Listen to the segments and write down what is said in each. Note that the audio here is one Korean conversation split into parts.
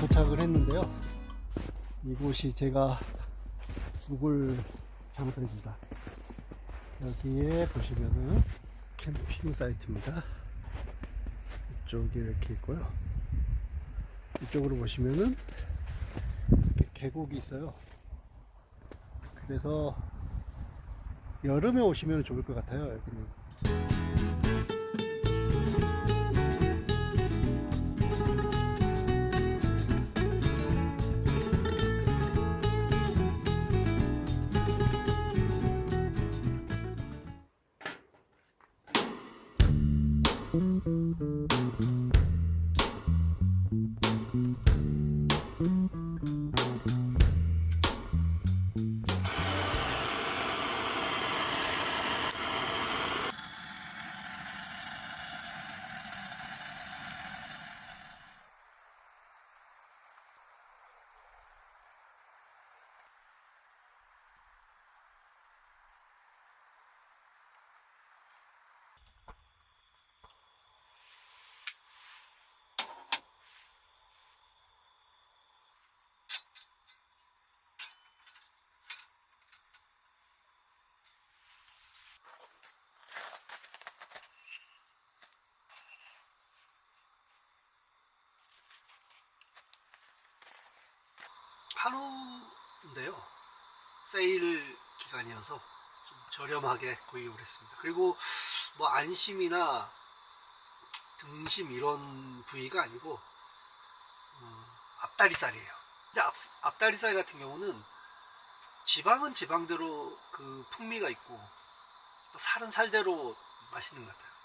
도착을 했는데요. 이곳이 제가 묵을 장소입니다. 여기에 보시면은 캠핑 사이트입니다. 이쪽이 이렇게 있고요. 이쪽으로 보시면은 이렇게 계곡이 있어요. 그래서 여름에 오시면 좋을 것 같아요. 여기는. 하루인데요. 세일 기간이어서 좀 저렴하게 구입을 했습니다. 그리고 뭐 안심이나 등심 이런 부위가 아니고 어, 앞다리살이에요. 근데 앞, 앞다리살 같은 경우는 지방은 지방대로 그 풍미가 있고 또 살은 살대로 맛있는 것 같아요.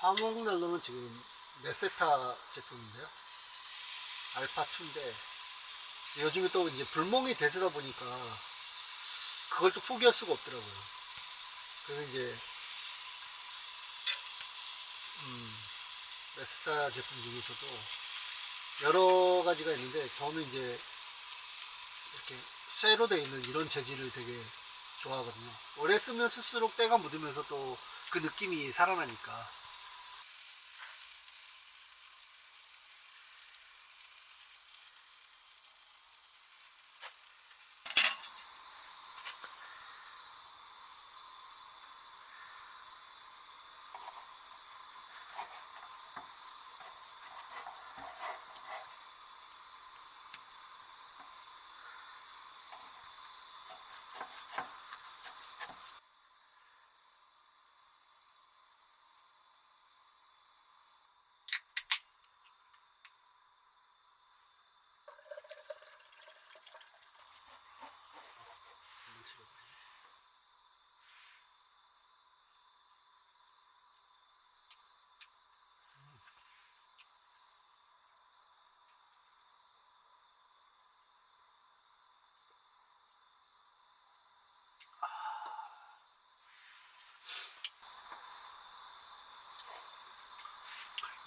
화목 난로는 지금 메세타 제품인데요. 알파2인데 요즘에 또 이제 불멍이 대세다 보니까 그걸 또 포기할 수가 없더라고요. 그래서 이제 음, 메세타 제품 중에서도 여러 가지가 있는데 저는 이제 이렇게 쇠로 되어 있는 이런 재질을 되게 좋아하거든요. 오래 쓰면 쓸수록 때가 묻으면서 또 그 느낌이 살아나니까.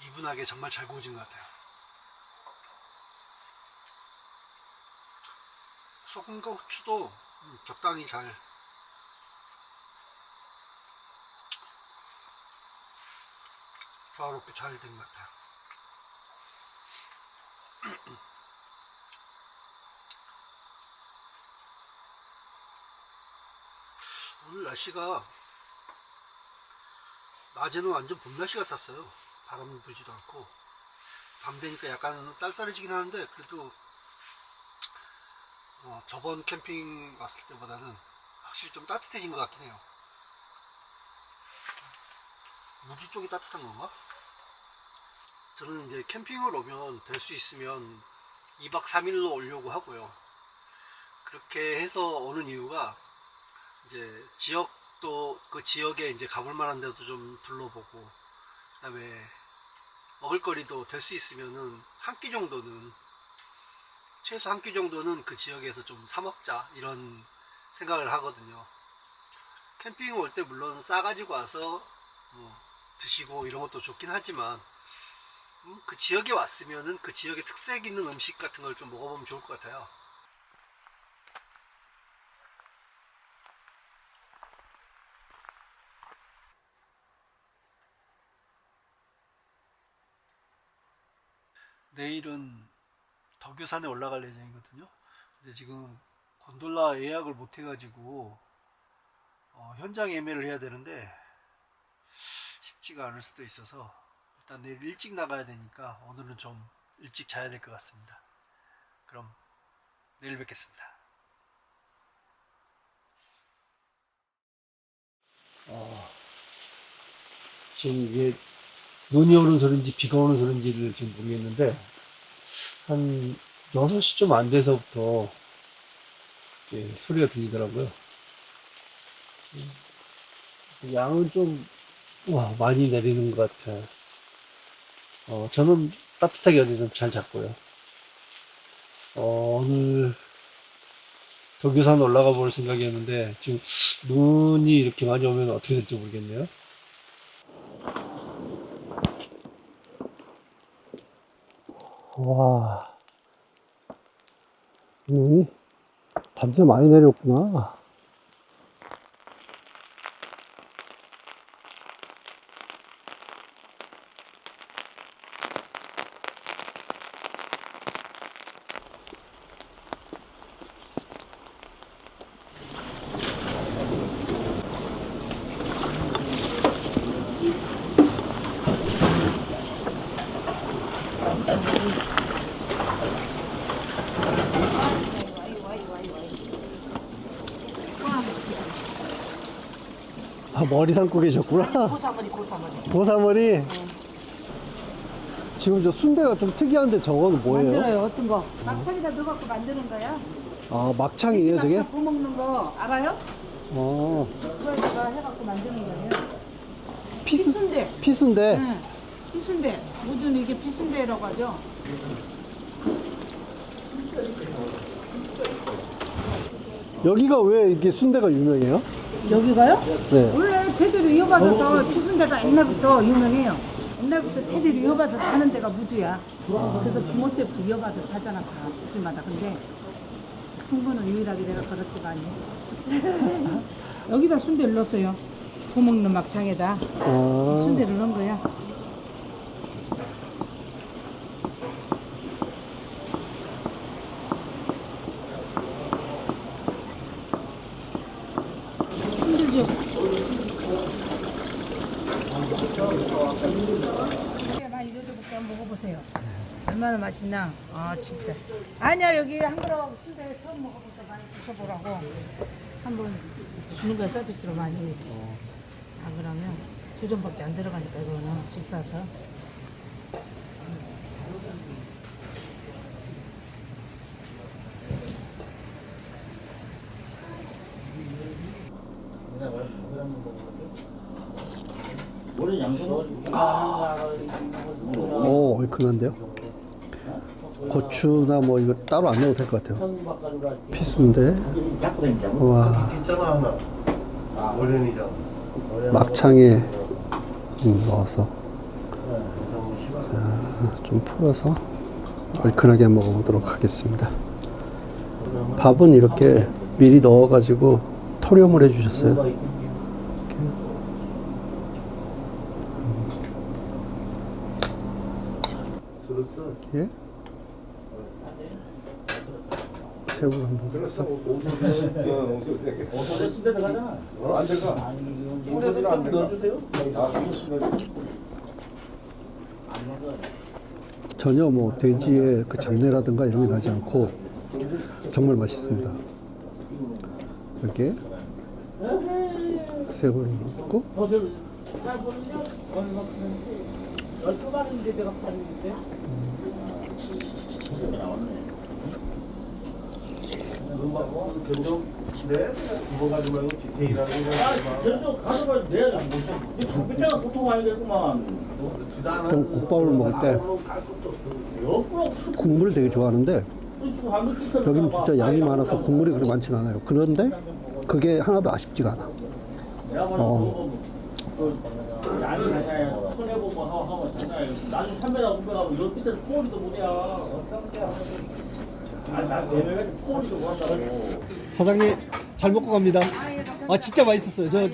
이분하게 정말 잘 구워진 것 같아요. 소금과 후추도 음, 적당히 잘 조화롭게 잘 된 것 같아요. 오늘 날씨가 낮에는 완전 봄 날씨 같았어요. 바람 불지도 않고 밤 되니까 약간 쌀쌀해지긴 하는데 그래도 어, 저번 캠핑 왔을 때보다는 확실히 좀 따뜻해진 것 같긴 해요. 무주 쪽이 따뜻한 건가? 저는 이제 캠핑을 오면 될 수 있으면 2박 3일로 오려고 하고요. 그렇게 해서 오는 이유가 이제 지역도 그 지역에 이제 가볼 만한 데도 좀 둘러보고 그다음에 먹을거리도 될 수 있으면은 한 끼 정도는 최소 한 끼 정도는 그 지역에서 좀 사 먹자 이런 생각을 하거든요. 캠핑 올 때 물론 싸가지고 와서 뭐 드시고 이런 것도 좋긴 하지만 음, 그 지역에 왔으면은 그 지역의 특색 있는 음식 같은 걸 좀 먹어보면 좋을 것 같아요. 내일은 덕유산에 올라갈 예정이거든요. 근데 지금 곤돌라 예약을 못 해가지고 어, 현장 예매를 해야 되는데 쉽지가 않을 수도 있어서 일단 내일 일찍 나가야 되니까 오늘은 좀 일찍 자야 될 것 같습니다. 그럼 내일 뵙겠습니다. 어, 지금 이게 눈이 오는 소리인지 비가 오는 소리인지를 지금 모르겠는데 한 6시 좀 안 돼서부터 소리가 들리더라고요. 음, 양은 좀 와, 많이 내리는 것 같아요. 어, 저는 따뜻하게 어디 좀 잘 잤고요. 어, 오늘 덕유산 올라가 볼 생각이었는데 지금 눈이 이렇게 많이 오면 어떻게 될지 모르겠네요. 와, 눈이 밤새 많이 내렸구나. 아, 머리 삼고 계셨구나. 고사머리 고사머리 보사머리. 지금 저 순대가 좀 특이한데 저거는 뭐예요? 만들어요 어떤 거? 막창에다 넣어갖고 만드는 거야 아, 막창이에요, 저게? 막창 구워 먹는 거 알아요? 어, 그거에다가 해갖고 만드는 거예요 피순, 피순대 피순대. 응 피순대 우준 이게 피순대라고 하죠 여기가 왜 이게 순대가 유명해요? 여기가요? 네. 원래 대대로 이어받아서 피순대가 옛날부터 유명해요. 옛날부터 대대로 이어받아서 사는 데가 무주야. 그래서 부모 때부터 이어받아서 사잖아 다 집집마다. 근데 승부는 유일하게 내가 걸었지만이 여기다 순대를 넣었어요. 구워 먹는 막창에다. 아, 순대를 넣은 거야. 힘들죠? 많이 넣어볼게 한번 먹어보세요. 맛있나? 아 진짜. 아니야 여기 한 그릇 순대 처음 먹어보서 많이 드셔보라고 한번 주는 거야 서비스로 많이. 안 그러면 두 점밖에 안 들어가니까 이거는 비싸서. 오, 얼큰한데요? 고추나 뭐 이거 따로 안 넣어도 될 것 같아요. 피순대. 와, 막창에 음, 넣어서 자, 좀 풀어서 얼큰하게 먹어보도록 하겠습니다. 밥은 이렇게 미리 넣어가지고 토렴을 해주셨어요. 예? 새우를 한번. 넣어서 순대 들어가잖아. 안 들어가 순대도 좀 넣어주세요. 전혀 뭐 돼지의 그 잡내라든가 이런 게 나지 않고 정말 맛있습니다. 이렇게 새우를 넣고. 음 악 견적 네 그거 가지고 말고 디테일하게 아, 저쪽 가져가지고 내야 안 되죠. 그때가 보통 아니겠구만. 좀 국밥을 먹을 때 옆으로 국물을 되게 좋아하는데 여기는 진짜 양이 많아서 국물이 그렇게 많진 않아요. 그런데 그게 하나도 아쉽지가 않아. 어. 그 양이 손해보고 하고 하고. 나중 못해야. 사장님 잘 먹고 갑니다. 아 진짜 맛있었어요. 저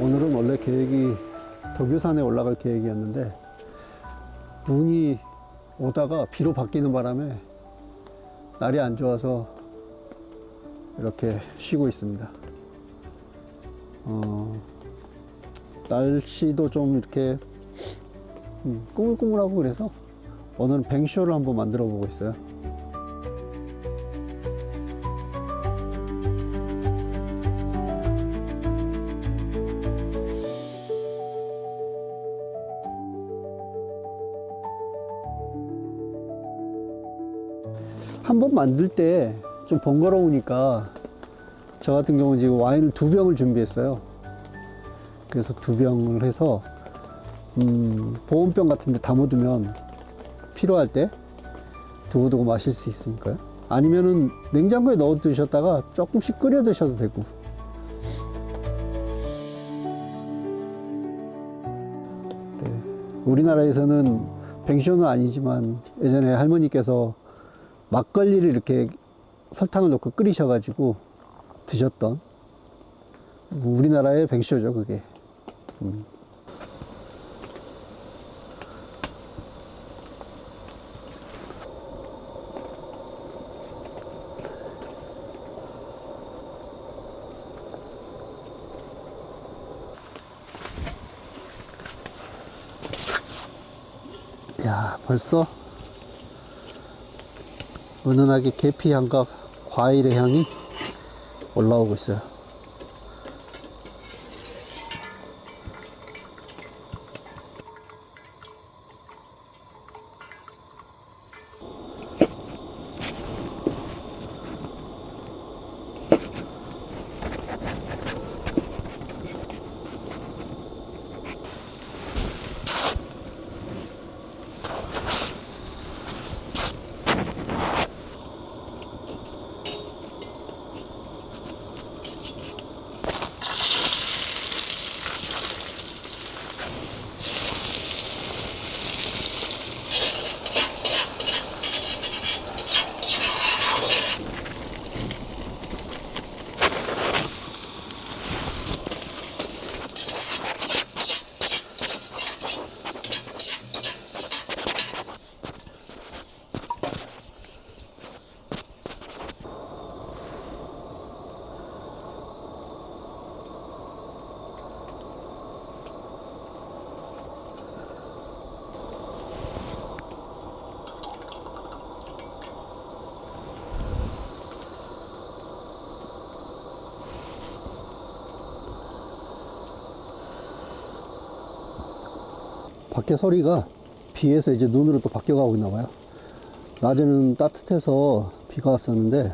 오늘은 원래 계획이 덕유산에 올라갈 계획이었는데 눈이 오다가 비로 바뀌는 바람에 날이 안 좋아서 이렇게 쉬고 있습니다. 어, 날씨도 좀 이렇게 음, 꾸물꾸물하고 그래서 오늘은 뱅쇼를 한번 만들어 보고 있어요. 만들 때 좀 번거로우니까 저 같은 경우는 지금 와인을 두 병을 준비했어요. 그래서 두 병을 해서 음, 보온병 같은 데 담아두면 필요할 때 두고두고 마실 수 있으니까요. 아니면은 냉장고에 넣어 두셨다가 조금씩 끓여 드셔도 되고. 네. 우리나라에서는 뱅쇼는 아니지만 예전에 할머니께서 막걸리를 이렇게 설탕을 넣고 끓이셔가지고 드셨던 우리나라의 뱅쇼죠 그게 음. 야 벌써 은은하게 계피 향과 과일의 향이 올라오고 있어요. 밖에 소리가 비에서 이제 눈으로 또 바뀌어가고 있나 봐요. 낮에는 따뜻해서 비가 왔었는데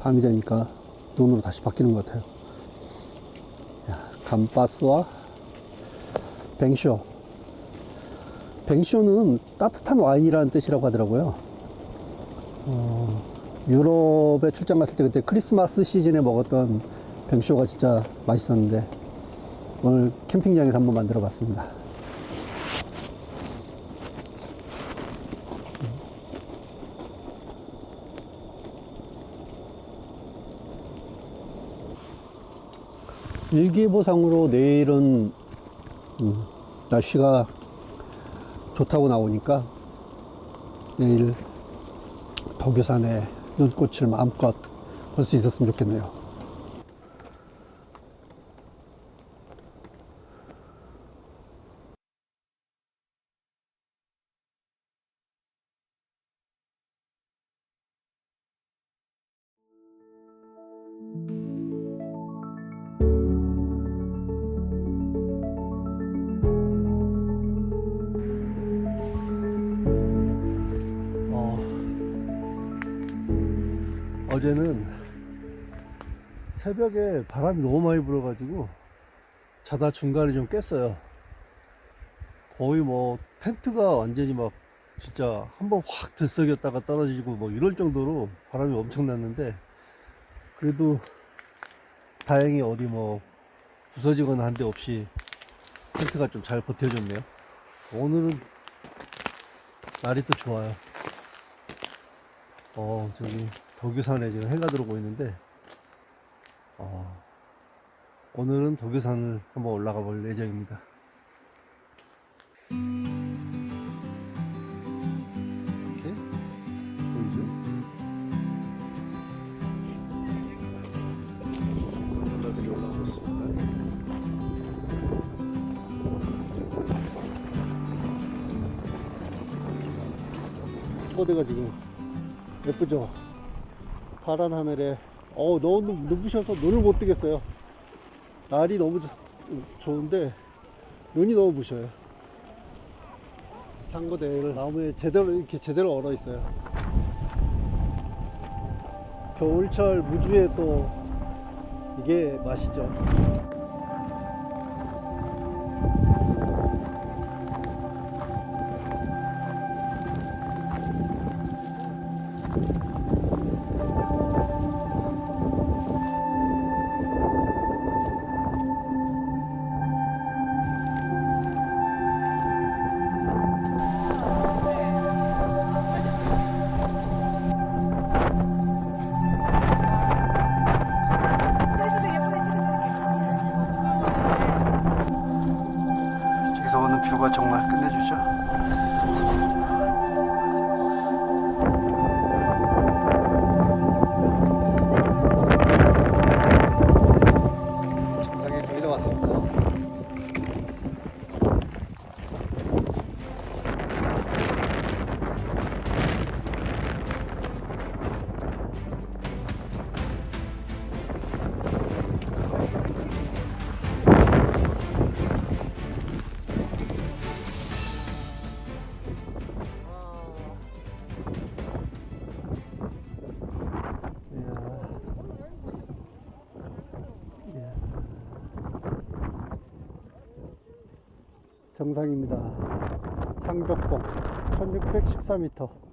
밤이 되니까 눈으로 다시 바뀌는 것 같아요. 야, 감바스와 뱅쇼. 뱅쇼는 따뜻한 와인이라는 뜻이라고 하더라고요. 어, 유럽에 출장 갔을 때 그때 크리스마스 시즌에 먹었던 뱅쇼가 진짜 맛있었는데 오늘 캠핑장에서 한번 만들어 봤습니다. 일기예보상으로 내일은 음, 날씨가 좋다고 나오니까 내일 덕유산에 눈꽃을 마음껏 볼 수 있었으면 좋겠네요. 어제는 새벽에 바람이 너무 많이 불어가지고 자다 중간에 좀 깼어요. 거의 뭐 텐트가 완전히 막 진짜 한번 확 들썩였다가 떨어지고 뭐 이럴 정도로 바람이 엄청 났는데 그래도 다행히 어디 뭐 부서지거나 한 데 없이 텐트가 좀 잘 버텨줬네요. 오늘은 날이 또 좋아요. 어, 저기 덕유산에 지금 해가 들어오고 있는데, 어, 오늘은 덕유산을 한번 올라가 볼 예정입니다. 이렇게 보이죠? 올라들이 올라오고 있습니다. 초대가 지금 예쁘죠? 파란 하늘에. 어 너무 눈부셔서 눈을 못 뜨겠어요. 날이 너무 좋- 좋은데 눈이 너무 부셔요. 상고대를 나무에 제대로 이렇게 제대로 얼어 있어요. 겨울철 무주에 또 이게 맛이죠 정상입니다. 향벽봉 1614m.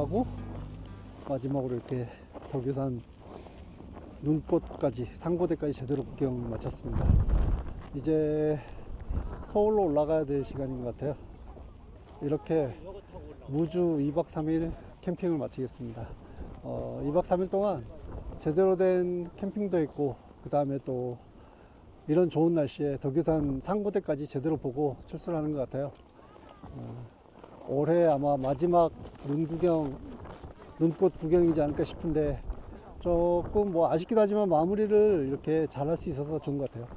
하고 마지막으로 이렇게 덕유산 눈꽃까지 상고대까지 제대로 구경 마쳤습니다. 이제 서울로 올라가야 될 시간인 것 같아요. 이렇게 무주 2박 3일 캠핑을 마치겠습니다. 어, 2박 3일 동안 제대로 된 캠핑도 있고 그 다음에 또 이런 좋은 날씨에 덕유산 상고대까지 제대로 보고 출발하는 것 같아요. 어, 올해 아마 마지막 눈 구경, 눈꽃 구경이지 않을까 싶은데 조금 뭐 아쉽기도 하지만 마무리를 이렇게 잘 할 수 있어서 좋은 것 같아요.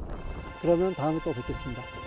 그러면 다음에 또 뵙겠습니다.